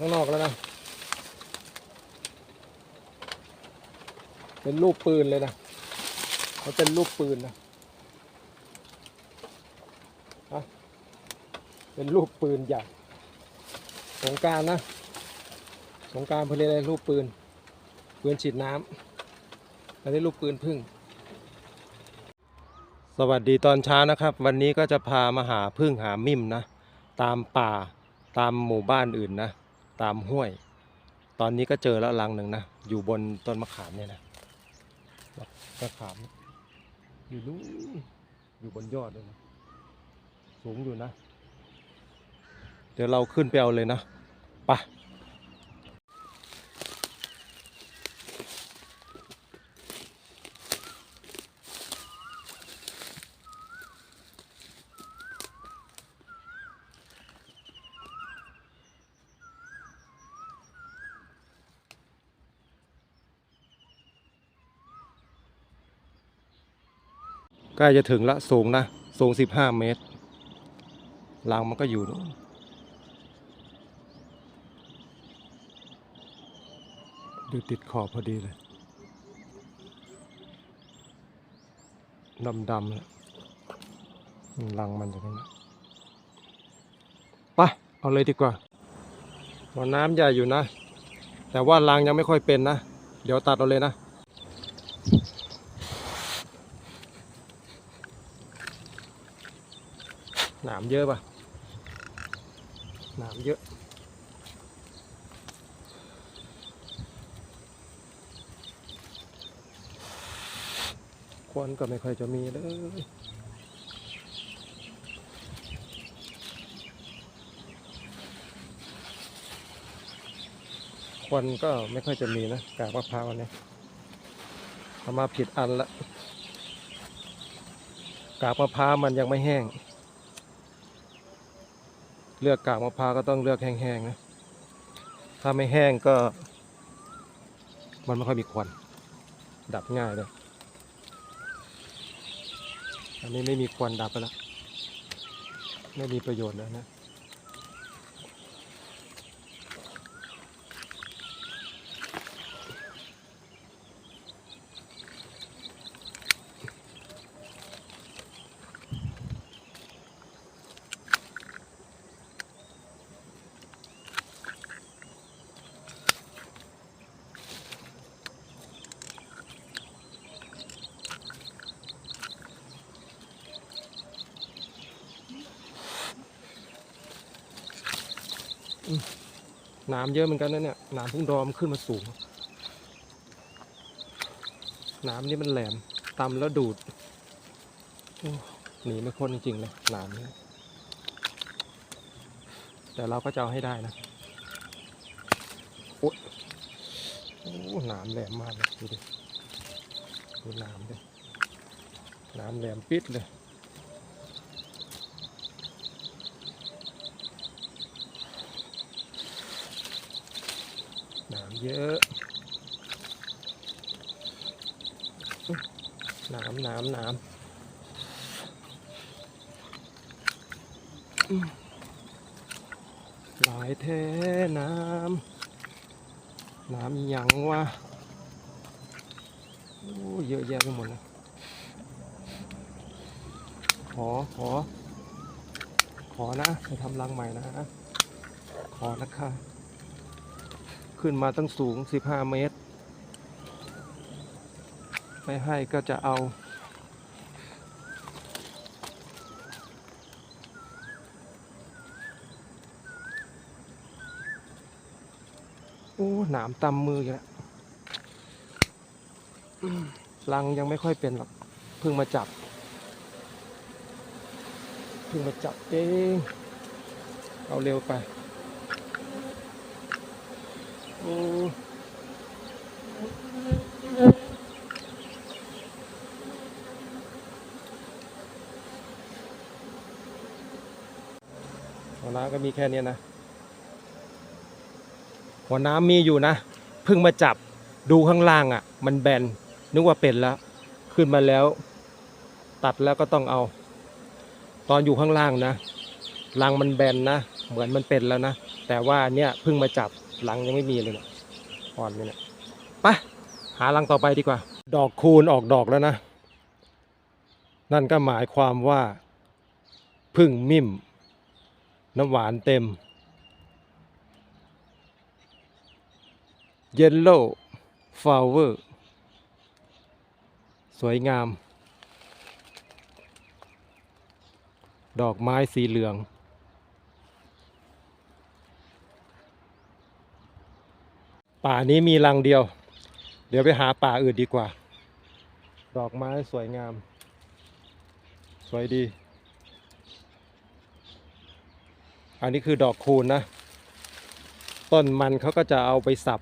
ข้างนอกแล้วนะ เป็นรูปปืนเลยนะเขาเป็นรูปปืนนะะเป็นรูปปืนใหญ่สงกรารนะสงกรารเพนเรียนอะไรรูปปืน ปืนฉีดน้ำอันนี้รูปปืนพึ่ง สวัสดีตอนเช้านะครับ วันนี้ก็จะพามาหาพึ่งหามิ่มนะ ตามป่าตามหมู่บ้านอื่นนะ ตามห้วย ตอนนี้ก็เจอแล้วรังหนึ่งนะ อยู่บนต้นมะขามเนี่ยนะมะขาม อยู่นู้นอยู่บนยอดเลยนะสูงอยู่นะ เดี๋ยวเราขึ้นไปเอาเลยนะไปะ ใกล้จะถึงละสูงนะ สูง 15 เมตรรังมันก็อยู่นู้นดูติดขอบพอดีเลย ดำดำๆเลยรังมันจะนั้นนะไปเอาเลยดีกว่าบ่อน้ำใหญ่อยู่นะ แต่ว่ารังยังไม่ค่อยเป็นนะ เดี๋ยวตัดเอาเลยนะ หนามเยอะป่ะหนามเยอะ ควันก็ไม่ค่อยจะมีเลย ควันก็ไม่ค่อยจะมีนะกากมะพร้าวอันเนี่ยเอามาผิดอันละกากมะพร้าวมันยังไม่แห้ง เลือกกากมะพร้าวก็ต้องเลือกแห้งๆนะ ถ้าไม่แห้งก็ มันไม่ค่อยมีควัน ดับง่ายเลย อันนี้ไม่มีควันดับไปแล้ว ไม่มีประโยชน์แล้วนะ น้ำเยอะเหมือนกันนะเนี่ยน้ำพุ่งดอมขึ้นมาสูง น้ำนี่มันแหลมต่ำแล้วดูดหนีไม่พ้นจริงๆเลยน้ำนี่แต่เราก็จะเอาให้ได้นะโอ้โอ้น้ำแหลมมากเลยดูดิดูน้ำดิน้ำแหลมปิดเลย เยอะน้ำน้ำน้ำอืมหลายแท้น้ำน้ำหยังวะโอ้เยอะแยะไปหมดเลยขอขอ ขอนะไปทำรังใหม่นะ ขอนะคะ ขึ้นมาตั้งสูง 15 เมตร ไม่ให้ก็จะเอา โอ้หนามตำมืออยู่แล้วอืมรังยังไม่ค่อยเป็นหรอก เพิ่งมาจับ เพิ่งมาจับเอง เอาเร็วไป หัวน้ำก็มีแค่นี้นะ หัวน้ำมีอยู่นะ เพิ่งมาจับดูข้างล่างอะ่ะ มันแบน นึกว่าเป็นแล้ว ขึ้นมาแล้ว ตัดแล้วก็ต้องเอา ตอนอยู่ข้างล่างนะรังมันแบนนะ เหมือนมันเป็นแล้วนะ แต่ว่าเนี่ยเพิ่งมาจับ หลังยังไม่มีเลยเนี่ยอ่อนเลยเนี่ยไปหารังต่อไปดีกว่า ดอกคูณออกดอกแล้วนะ นั่นก็หมายความว่าพึ่งมิ่ม น้ำหวานเต็ม เยลโล่ฟลาวเวอร์ สวยงาม ดอกไม้สีเหลือง ป่านี้มีรังเดียว เดี๋ยวไปหาป่าอื่นดีกว่า ดอกไม้สวยงาม สวยดี อันนี้คือดอกคูณนะ ต้นมันเขาก็จะเอาไปสับ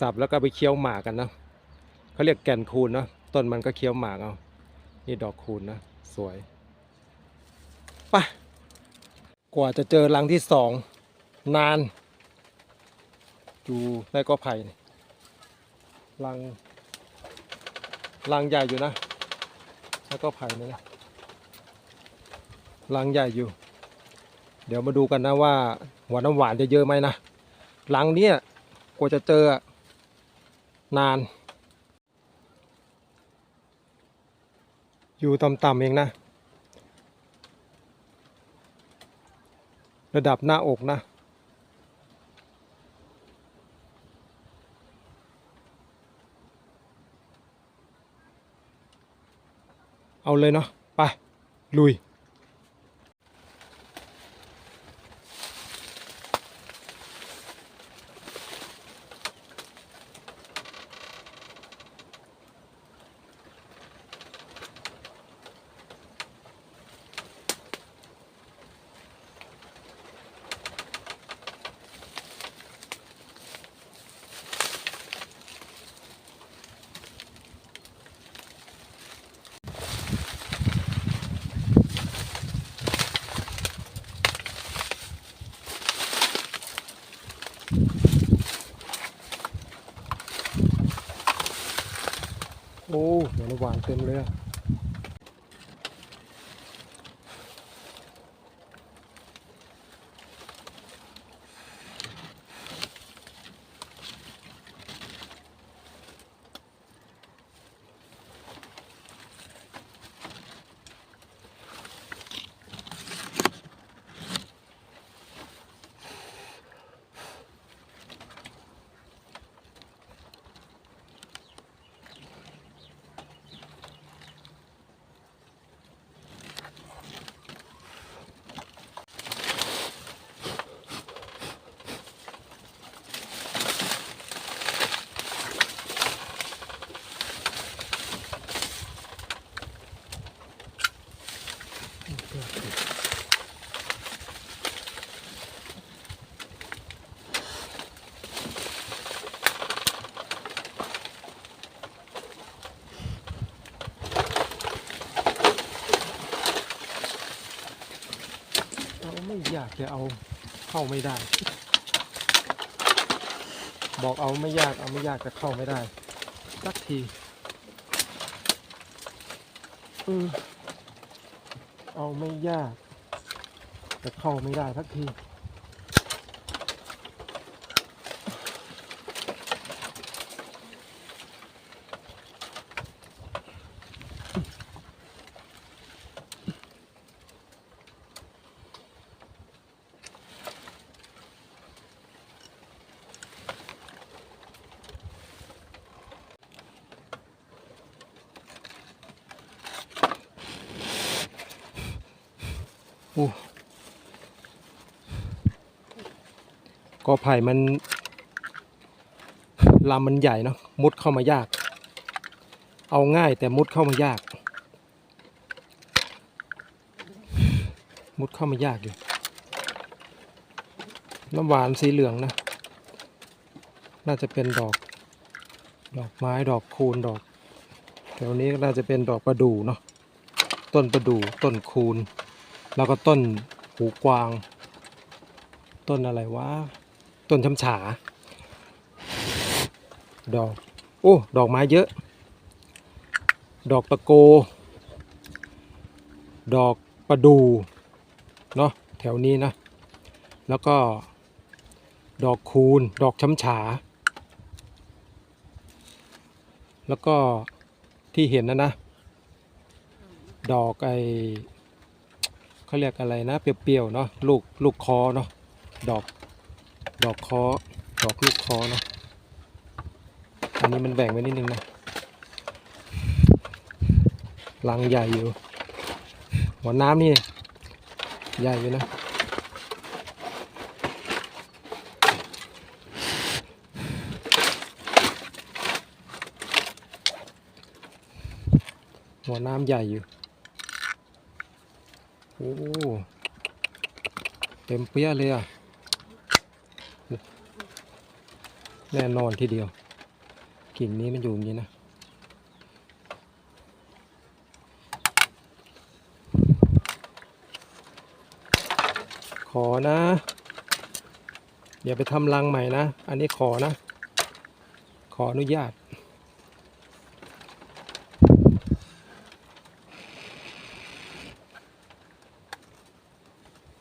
สับแล้วก็ไปเคี้ยวหมากกันนะเขาเรียกแก่นคูณนะต้นมันก็เคี้ยวหมากเอา นี่ดอกคูณนะ สวยไปกว่าจะเจอรังที่สองนาน อยู่ในกอไผ่นี่รังรังใหญ่อยู่นะ แล้วก็ไผ่นี่นะรังใหญ่อยู่ เดี๋ยวมาดูกันนะว่าหัวน้ำหวานจะเยอะไหมนะรังเนี้ยกว่าจะเจอนาน อยู่ต่ำๆเองนะ ระดับหน้าอกนะ เอาเลยเนาะไปลุย น้ำหวางเต็มเลย จะเอาเข้าไม่ได้ บอกเอาไม่ยากเอาไม่ยากจะเข้าไม่ได้สักทีเออเอาไม่ยาก จะเข้าไม่ได้สักที กอไผ่มันลำมันใหญ่เนาะมุดเข้ามายาก เอาง่ายแต่มุดเข้ามายาก มุดเข้ามายากอยู่น้ำหวานสีเหลืองนะ น่าจะเป็นดอก ดอกไม้ดอกคูณดอกแถวนี้ก็น่าจะเป็นดอกประดู่เนาะต้นประดู่ต้นคูณ แล้วก็ต้นหูกวาง ต้นอะไรวะ ต้นช้ำฉา ดอก โอ้ ดอกไม้เยอะ ดอกตะโก ดอกประดู เนาะแถวนี้นะ แล้วก็ ดอกคูณดอกช้ำฉา แล้วก็ที่เห็นนะนะ ดอกไอเขาเรียกอะไรนะ เปรี้ยวๆเนาะ ลูก ลูกคอเนาะ ดอก ดอกคอดอกลูกคอเนาะอันนี้มันแบ่งไว้นิดนึงนะลังใหญ่อยู่หัวน้ำนี่ใหญ่อยู่นะหัวน้ำใหญ่อยู่ โอ้ เต็มเปี้ยเลยอะ แน่นอนทีเดียวกลิ่นนี้มันอยู่อย่างนี้นะขอนะอย่าไปทำรังใหม่นะ อันนี้ขอนะ ขออนุญาต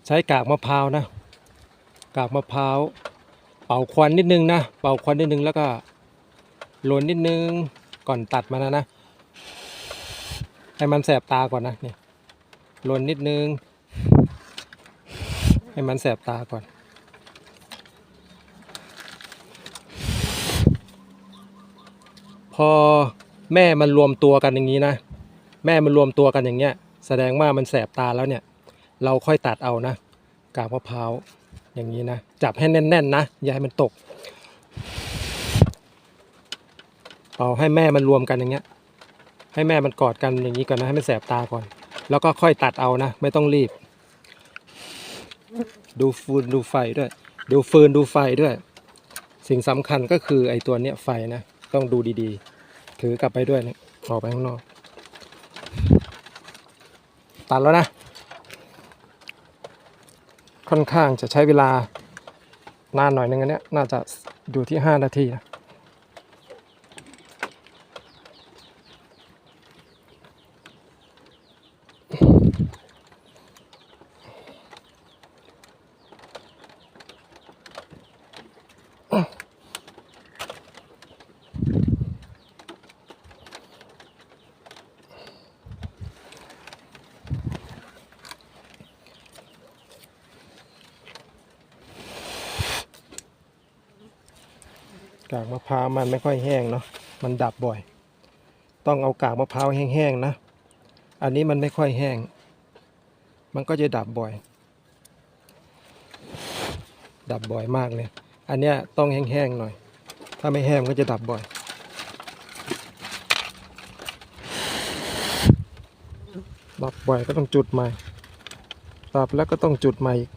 ใช้กากมะพร้าวนะ กากมะพร้าว เป่าควันนิดนึงนะ เป่าควันนิดนึงแล้วก็โรยนิดนึงก่อนตัดมานะนะ ให้มันแสบตาก่อนนะเนี่ยโรยนิดนึง ให้มันแสบตาก่อน พอแม่มันรวมตัวกันอย่างนี้นะ แม่มันรวมตัวกันอย่างเงี้ย แสดงว่ามันแสบตาแล้วเนี่ย เราค่อยตัดเอานะกากมะพร้าว อย่างนี้นะ จับให้แน่นๆนะ อย่าให้มันตก เอาให้แม่มันรวมกันอย่างเงี้ย ให้แม่มันกอดกันอย่างนี้ก่อนนะให้มันแสบตาก่อน แล้วก็ค่อยตัดเอานะ ไม่ต้องรีบ ดูฟืนดูไฟด้วย ดูฟืนดูไฟด้วย สิ่งสำคัญก็คือไอ้ตัวเนี้ยไฟนะ ต้องดูดีๆ ถือกลับไปด้วยนะออกไปข้างนอก ตัดแล้วนะ ค่อนข้างจะใช้เวลานานหน่อยนึงอันเนี้ยน่าจะอยู่ที่ 5 นาทีนะกากมะพร้าวมันไม่ค่อยแห้งเนาะมันดับบ่อย ต้องเอากากมะพร้าวแห้งๆนะ อันนี้มันไม่ค่อยแห้ง มันก็จะดับบ่อย ดับบ่อยมากเลย อันเนี้ยต้องแห้งๆหน่อย ถ้าไม่แห้งมันก็จะดับบ่อยดับบ่อยก็ต้องจุดใหม่ดับแล้วก็ต้องจุดใหม่อีก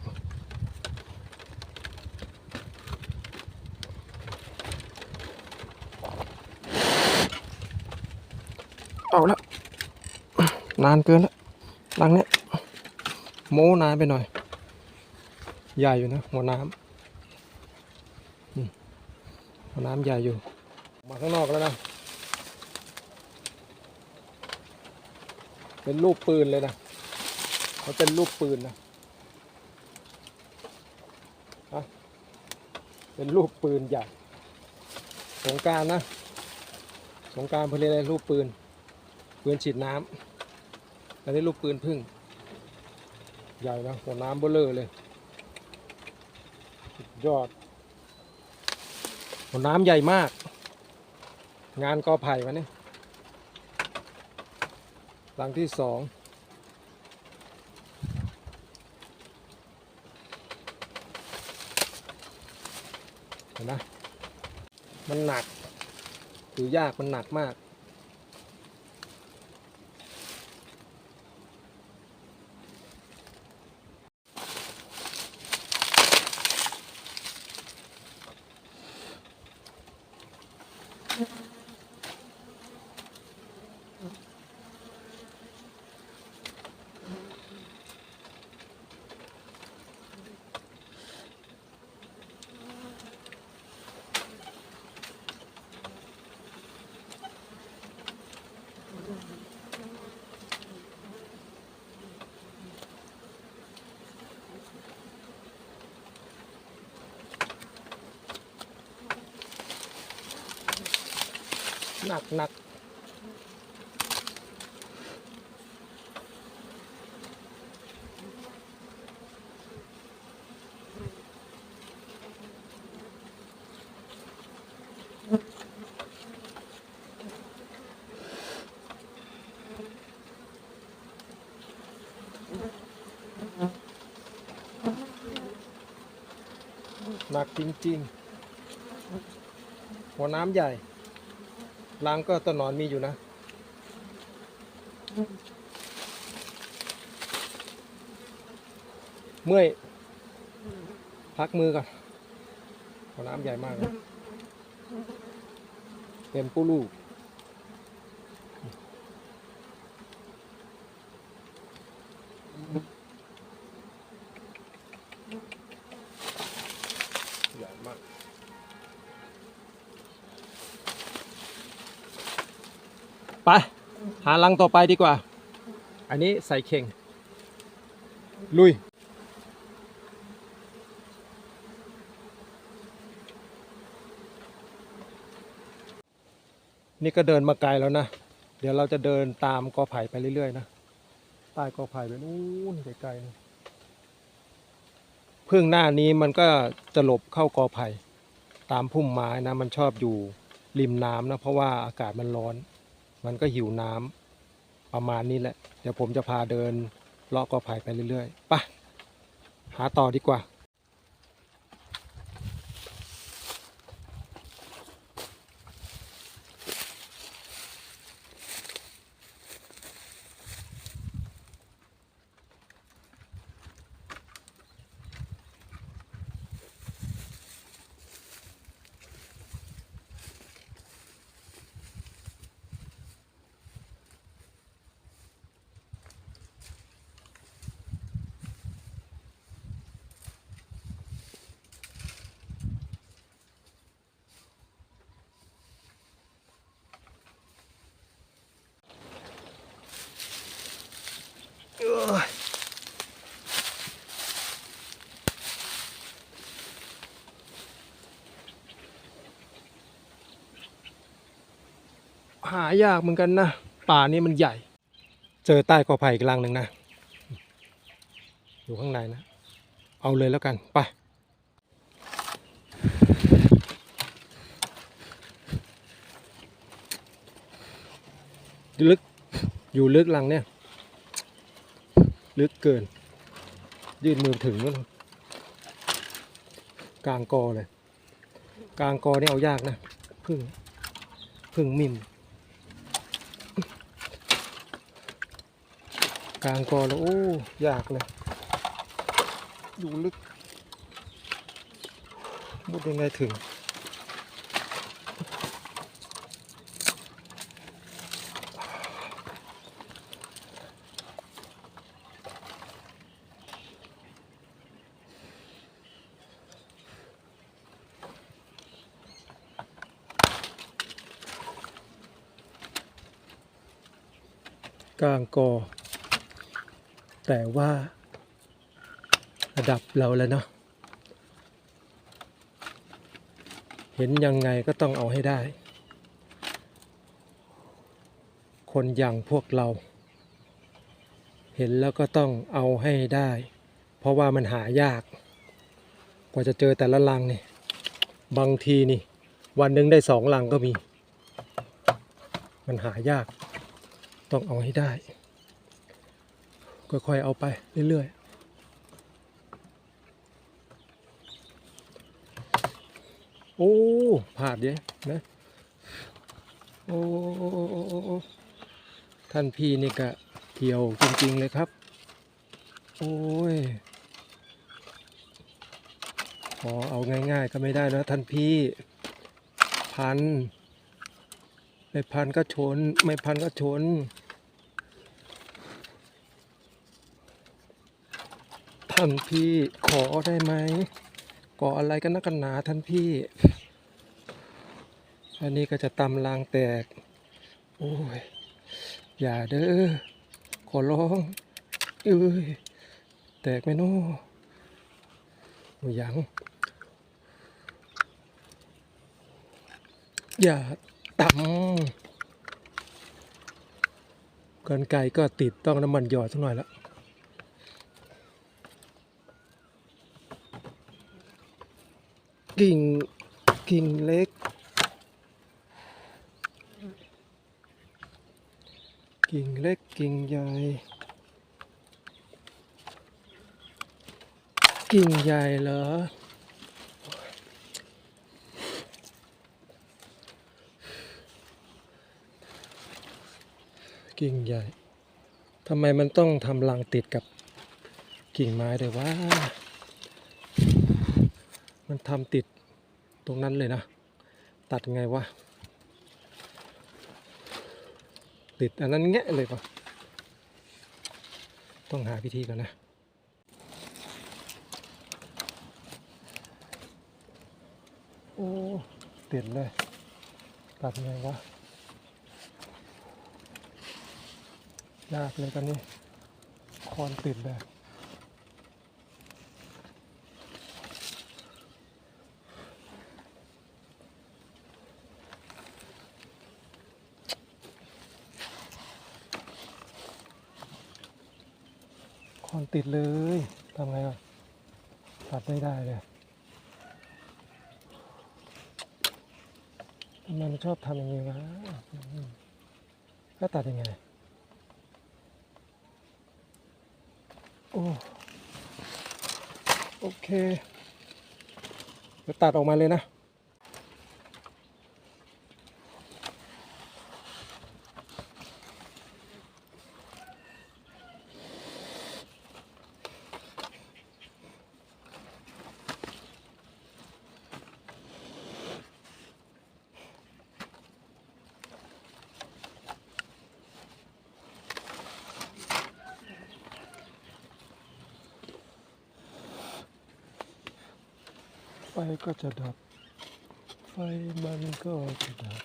เอาละนานเกินละหลังเนี้ยโม้นานไปหน่อย ใหญ่อยู่นะ หัวน้ำอืมหัวน้ำใหญ่อยู่ มาข้างนอกแล้วนะ เป็นรูปปืนเลยนะเขาเป็นรูปปืนนะเป็นรูปปืนใหญ่ สงการนะ สงการเพลอะไรรูปปืน ปืนฉีดน้ำอันนี้ลูกปืนพึ่ง ใหญ่นะหัวน้ำเบลเลอร์เลยยอดหัวน้ำใหญ่มาก งานกอไผ่วันนี้หลังที่สองเห็นไหมมันหนักถือยากมันหนักมาก นักหนักหนักจริง ๆ หัวน้ำใหญ่ รังก็ต้นหนอนมีอยู่นะ เมื่อย พักมือก่อนน้ำใหญ่มากเลยเต็มปูลูกใหญ่มาก ไป หาลังต่อไปดีกว่า อันนี้ใส่เข่ง ลุย นี่ก็เดินมาไกลแล้วนะ เดี๋ยวเราจะเดินตามกอไผ่ไปเรื่อยๆนะใต้กอไผ่ไปนู่นไกลๆนะพึ่งหน้านี้มันก็จะหลบเข้ากอไผ่ตามพุ่มไม้นะ มันชอบอยู่ริมน้ำนะ เพราะว่าอากาศมันร้อน มันก็หิวน้ำประมาณนี้แหละ เดี๋ยวผมจะพาเดินเลาะกอไผ่ไปเรื่อยๆ ไปะหาต่อดีกว่า เอ้ย หายากเหมือนกันนะ ป่านี้มันใหญ่ เจอใต้กอไผ่อีกรังหนึ่งนะ อยู่ข้างในนะ เอาเลยแล้วกัน ไปลึกอยู่ลึกรังเนี่ย ลึกเกิน ยืดมือถึงแล้วกลางกอเลย กลางกอนี่เอายากนะ พึ่ง พึ่งมิม กลางกอแล้วโอ้ยากเลยอยู่ลึก มุดยังไงถึง กลางกอ แต่ว่าระดับเราแล้วเนาะเห็นยังไงก็ต้องเอาให้ได้ คนอย่างพวกเรา เห็นแล้วก็ต้องเอาให้ได้ เพราะว่ามันหายาก กว่าจะเจอแต่ละลังนี่บางทีนี่ วันนึงได้สองลังก็มี มันหายาก ต้องเอาให้ได้ ค่อยๆเอาไปเรื่อยๆโอ้ผาดเยอะนะ โอ้ท่านพี่นี่ก็เที่ยวจริง ๆ เลยครับ โอ้ย ขอเอาง่าย ๆ ก็ไม่ได้นะ ท่านพี่ พัน ไม่พันก็ชน ไม่พันก็ชน ท่านพี่ขอได้ไหมก่ออะไรกันนักกันหนาท่านพี่ อันนี้ก็จะตำลางแตก โอ้ย อย่าเด้อ ขอร้อง เอ้ย แตกไหมน่โอ้ยัง อย่าตำกันไก่ก็ติดต้องน้ำมันหยอดสักหน่อยละ กิ่งกิ่งเล็ก กิ่งเล็กกิ่งใหญ่ กิ่งใหญ่เหรอกิ่งใหญ่ ทำไมมันต้องทำรังติดกับกิ่งไม้ด้วยว่า มันทำติดตรงนั้นเลยนะ ตัดไงวะ ติดอันนั้นแงะเลยปะต้องหาวิธีก่อนนะโอ้ติดเลย ตัดไงวะ ยากเลยตอนนี้คอนติดเลย คอนติดเลยทำไงอะตัดไม่ได้เลยทำไมมันชอบทำอย่างนี้วะอืมแล้วตัดยังไง โอ้โอเคเดี๋ยวตัดออกมาเลยนะ ก็จะดับ ไฟมันก็จะดับ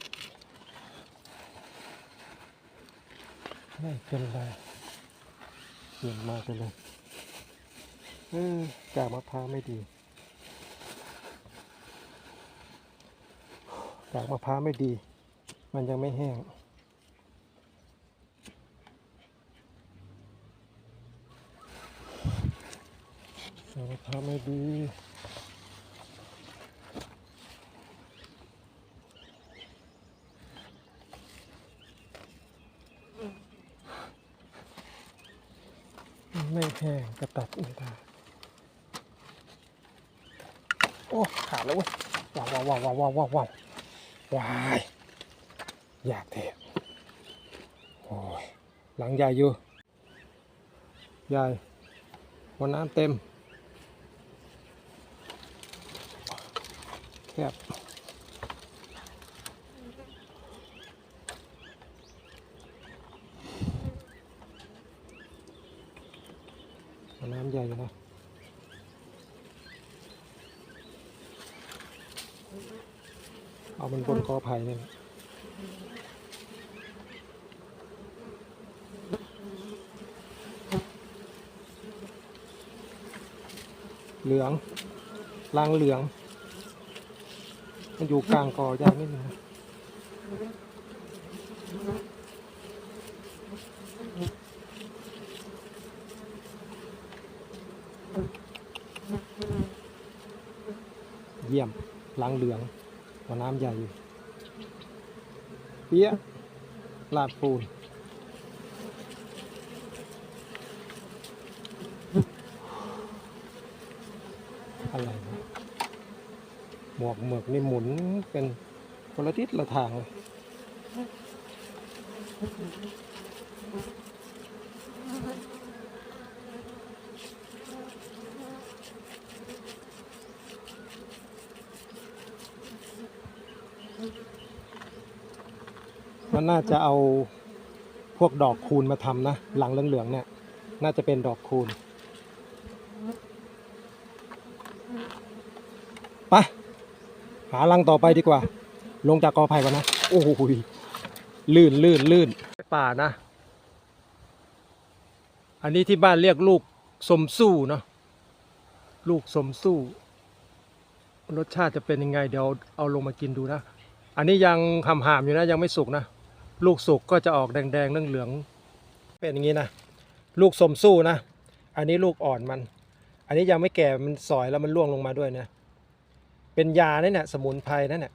ไม่เป็นไรเปลี่ยนมาไปเลยเออกากมะพร้าวไม่ดีกากมะพร้าวไม่ดี มันยังไม่แห้งกากมะพร้าวไม่ดี ห้งก็ตัดไม่ได้ โอ้ ขาดแล้วเว้ยว้าวว้าวว้าวว้าวว้าวว้าววายอยากเทะโอ้ยหลังใหญ่อยู่ ใหญ่วันน้ำเต็มแคบ น้ำใหญ่อยู่นะ เอามันบนกอไผ่เนี่ยเหลืองลางเหลือง มันอยู่กลางกอใหญ่นิดนึงเยี่ยมลางเหลืองหัวน้ำใหญ่อยู่ เปี้ยะลาดปูนอะไรนะหมวกหมึกนี่หมุนเป็นคนละทิศละทางเลย น่าจะเอาพวกดอกคูณมาทำนะ หลังเหลืองๆเนี่ย น่าจะเป็นดอกคูณไปหารังต่อไปดีกว่า ลงจากกอไผ่ก่อนนะ โอ้โหลื่นลื่นลื่นป่านะ อันนี้ที่บ้านเรียกลูกสมสู้เนาะลูกสมสู้ รสชาติจะเป็นยังไงเดี๋ยวเอาลงมากินดูนะ อันนี้ยังคำหามอยู่นะยังไม่สุกนะ ลูกสุกก็จะออกแดงๆเหลืองๆเป็นอย่างนี้นะ ลูกสมสู้นะ อันนี้ลูกอ่อนมัน อันนี้ยังไม่แก่มันสอยแล้วมันร่วงลงมาด้วยนะเป็นยาเนี่ยเนี่ยสมุนไพรนั่นเนี่ย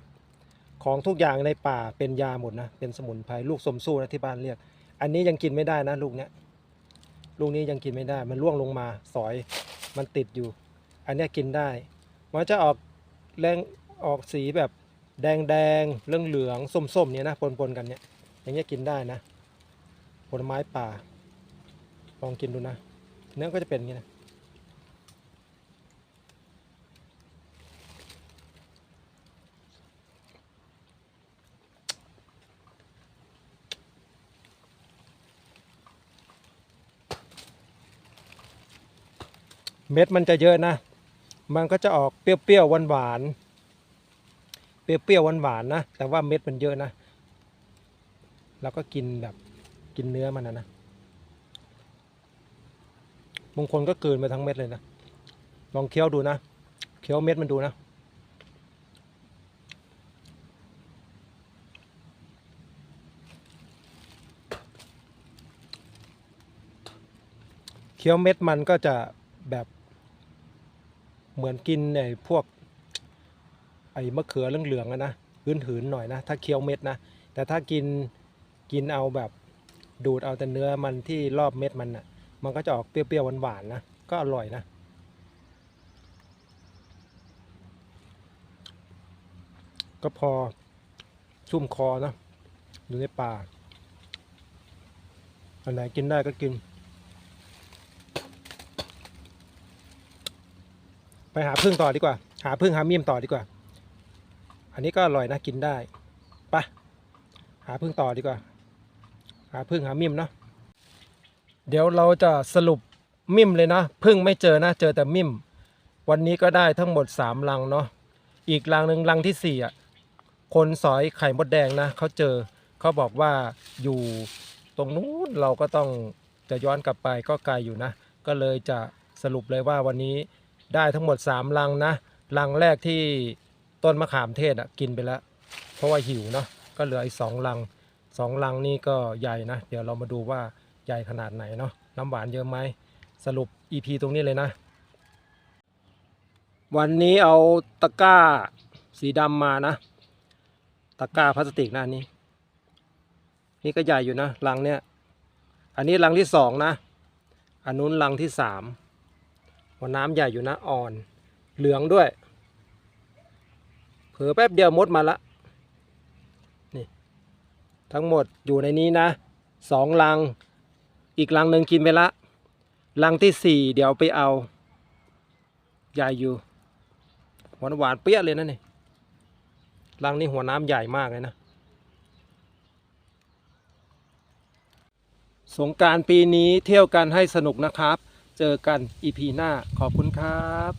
ของทุกอย่างในป่าเป็นยาหมดนะเป็นสมุนไพรลูกสมสู้นะที่บ้านเรียก อันนี้ยังกินไม่ได้นะลูกเนี้ยลูกนี้ยังกินไม่ได้ มันร่วงลงมาสอยมันติดอยู่ อันนี้กินได้ มันจะออกแรงออกสีแบบแดงแดงเหลืองเหลืองส้มส้มๆเนี่ยนะปนปนๆกันเนี่ย อย่างเงี้ยกินได้นะผลไม้ป่า ลองกินดูนะ เนื้อก็จะเป็นอย่างนี้นะเม็ดมันจะเยอะนะ มันก็จะออกเปรี้ยวๆหวานๆ เปรี้ยวๆหวานๆนะ แต่ว่าเม็ดมันเยอะนะ เราก็กินแบบกินเนื้อมันนะนะบางคนก็เกินไปทั้งเม็ดเลยนะ ลองเคี้ยวดูนะ เคี้ยวเม็ดมันดูนะ เคี้ยวเม็ดมันก็จะแบบเหมือนกินไอ้พวก ไอ้มะเขือเหลืองๆอะนะหืนๆหน่อยนะ ถ้าเคี้ยวเม็ดนะ แต่ถ้ากิน กินเอาแบบดูดเอาแต่เนื้อมันที่รอบเม็ดมันอะ มันก็จะออกเปรี้ยวๆหวานๆนะ ก็อร่อยนะ ก็พอชุ่มคอนะอยู่ในป่าอันไหนกินได้ก็กิน ไปหาพึ่งต่อดีกว่า หาพึ่งหาเมี่ยมต่อดีกว่า อันนี้ก็อร่อยนะกินได้ไปหาพึ่งต่อดีกว่า หาพึ่งหามี่มเนาะเดี๋ยวเราจะสรุปมิมเลยนะพึ่งไม่เจอนะเจอแต่มิม วันนี้ก็ได้ทั้งหมด 3 ลังเนาะอีกลังหนึ่งลังที่สี่อะคนสอยไข่มดแดงนะเขาเจอเขาบอกว่าอยู่ตรงนู้นเราก็ต้องจะย้อนกลับไปก็ไกลอยู่นะ ก็เลยจะสรุปเลยว่าวันนี้ได้ทั้งหมด 3 ลังนะลังแรกที่ต้นมะขามเทศอะกินไปแล้ว เพราะว่าหิวเนาะก็เหลืออีกสองลัง สองลังนี่ก็ใหญ่นะ เดี๋ยวเรามาดูว่าใหญ่ขนาดไหนเนาะน้ำหวานเยอะไหมสรุป EP ตรงนี้เลยนะ วันนี้เอาตะกร้าสีดำมานะ ตะกร้าพลาสติกนะอันนี้ นี่ก็ใหญ่อยู่นะลังเนี้ยอันนี้ลังที่สองนะอันนู้นลังที่สามหัวน้ำใหญ่อยู่นะอ่อนเหลืองด้วย เผลอแป๊บเดียวมดมาละ ทั้งหมดอยู่ในนี้นะสองลัง อีกลังหนึ่งกินไปละลังที่สี่เดี๋ยวไปเอาใหญ่อยู่หวานหวานๆเปี้ยเลยนะนี่ลังนี้หัวน้ำใหญ่มากเลยนะ สงการปีนี้เที่ยวกันให้สนุกนะครับ เจอกันอีพีหน้าขอบคุณครับ